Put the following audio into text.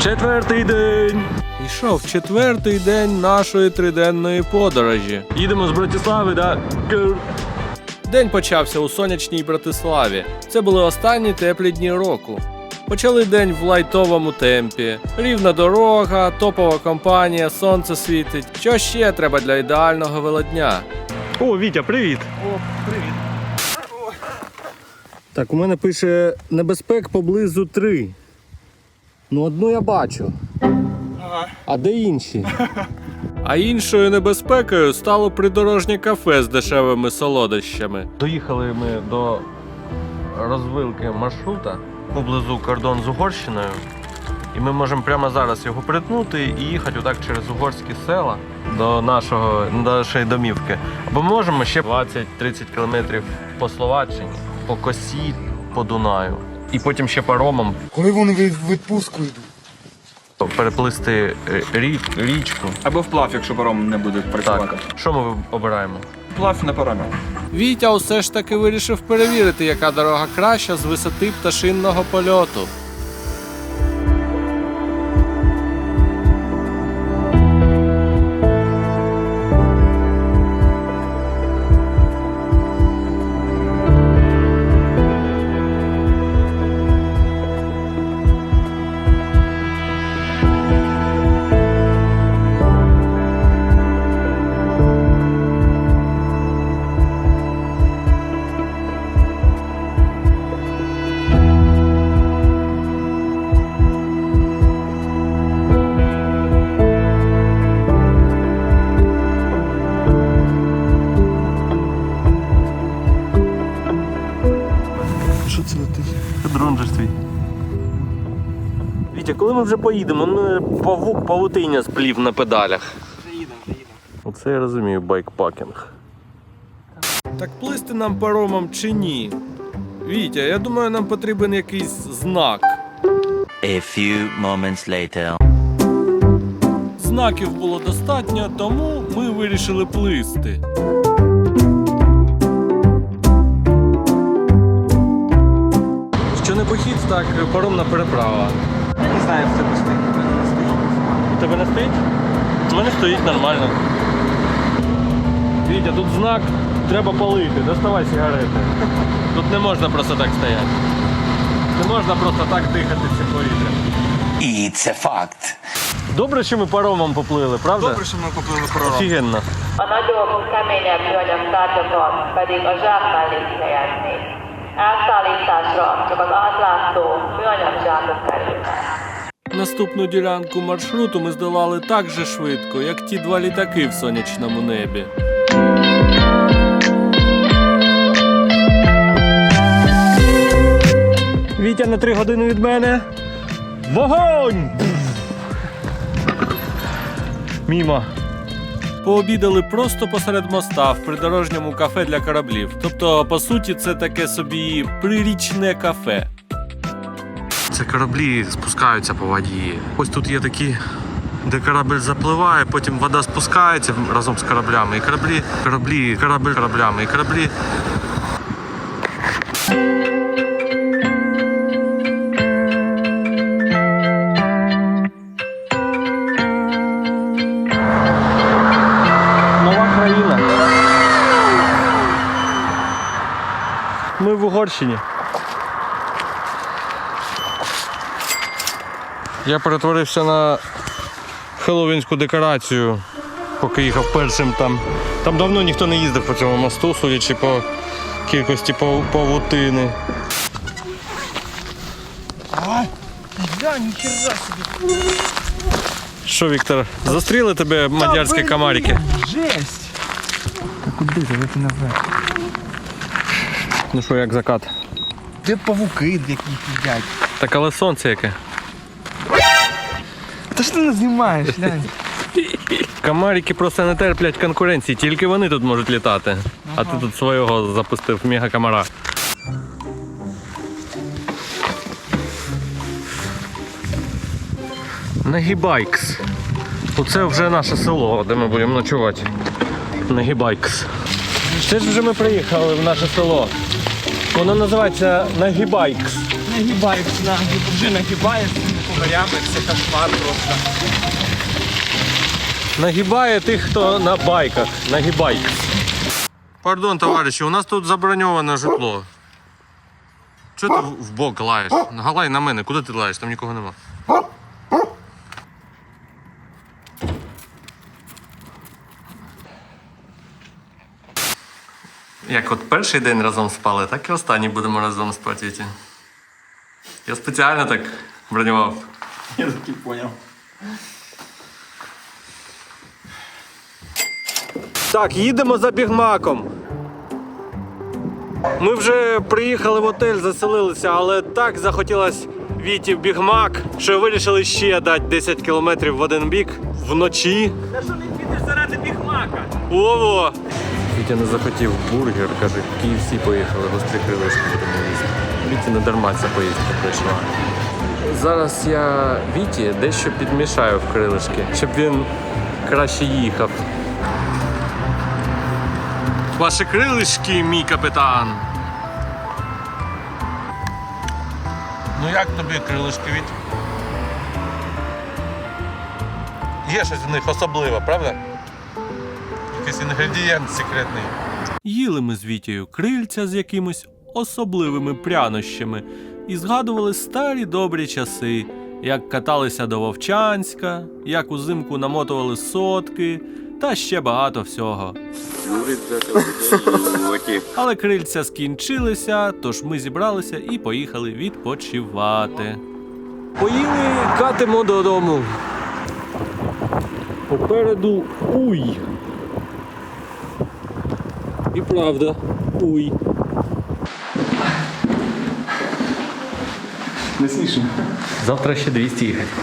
Четвертий день. Ішов четвертий день нашої триденної подорожі. Їдемо з Братислави, да? День почався у сонячній Братиславі. Це були останні теплі дні року. Почали день в лайтовому темпі. Рівна дорога, топова компанія, сонце світить. Що ще треба для ідеального велодня? О, Вітя, привіт. Так, у мене пише небезпек поблизу три. Ну, одну я бачу. А де інші? А іншою небезпекою стало придорожнє кафе з дешевими солодощами. Доїхали ми до розвилки маршрута поблизу кордон з Угорщиною. І ми можемо прямо зараз його притнути і їхати отак через угорські села до нашого до нашої домівки. Або ми можемо ще 20-30 кілометрів по Словаччині, по Косі, по Дунаю. І потім ще паромом Коли вони в відпустку йдуть? переплисти е, рік, річку. Або вплав, якщо паром не буде працювати. Так, що ми обираємо? Плав на паромі. Вітя усе ж таки вирішив перевірити, яка дорога краща з висоти пташинного польоту. Вітя, коли ми вже поїдемо? Ну, павук павутиння сплів на педалях. Приїдемо, приїдемо. Оце я розумію байкпакінг. Так плисти нам паромом чи ні? Вітя, я думаю, нам потрібен якийсь знак. A few moments later. Знаків було достатньо, тому ми вирішили плисти. Що не похід, так паромна переправа. Я не знаю, як це пустить. У тебе не стоїть? У мене стоїть нормально. Вітя, тут знак треба палити, доставай сигарети. Тут не можна просто так стояти. Не можна просто так дихати цим повітрям. І це факт. Добре, що ми паромом поплили, правда? Добре, що ми купили паром. Офігенно. A nagyobb, keményebb műanyag tárgyakat pedig a zsáknál is helyezni. Elszállításra csak az átlátszó műanyag zsákok kerülnek. Наступну ділянку маршруту ми здолали так же швидко, як ті два літаки в сонячному небі. Вітя на три години від мене. Вогонь! Мімо. Пообідали просто посеред моста в придорожньому кафе для кораблів. Тобто, по суті, це таке собі прирічне кафе. Це кораблі спускаються по воді. Ось тут є такі, де корабель запливає, потім вода спускається разом з кораблями. І кораблі, кораблі, корабель кораблями. І кораблі. Угорщині. Я перетворився на хеллоуінську декорацію, поки їхав першим там. Там давно ніхто не їздив по цьому мосту, судячи по кількості пав- павутини. Да, ніхера собі. Що, Віктор, застріли тебе мадярські комарики? Жесть. Та куди ти? Ти наверх. Ну що, як закат? Де павуки, які їдять? Так але сонце яке. Та що ти не знімаєш, глянь. Комарики просто не терплять конкуренції, тільки вони тут можуть літати. А ти тут свого запустив мегакомара. Нагібайкс. Оце вже наше село, де ми будемо ночувати. Нагібайкс. Ще ж вже ми приїхали в наше село. Воно називається Нагібайкс. нагибаюсь, на, вже нагибаюсь кубарями, це кошмар просто. Нагибає тих, хто на байках. Нагибай. Пардон, товариші, у нас тут заброньоване житло. Чого ти в бок лаєш? Галай на мене, куди ти лаєш? Там нікого нема. Як от перший день разом спали, так і останній будемо разом спати. Я спеціально так бронював. Я таки понял. Так, їдемо за бігмаком. Ми вже приїхали в отель, заселилися, але так захотілося Віті в бігмак, що вирішили ще дати 10 кілометрів в один бік вночі. Та що не підеш заради бігмака? Ого! Вітя не захотів бургер, каже, KFC поїхали, гострі крилишки будемо їсти. Віті не дарма ця поїздка прийшла. Зараз я Віті дещо підмішаю в крилишки, щоб він краще їхав. Ваші крилишки, мій капітан. Ну як тобі крилишки від? Є щось в них особливе, правда? Якийсь інгредієнт секретний. Їли ми з Вітєю крильця з якимось особливими прянощами і згадували старі добрі часи, як каталися до Вовчанська, як узимку намотували сотки та ще багато всього. Але крильця скінчилися, тож ми зібралися і поїхали відпочивати. Поїли, катимо додому. Попереду уй. І правда, уй. Не смішно. Завтра ще 200 їхати.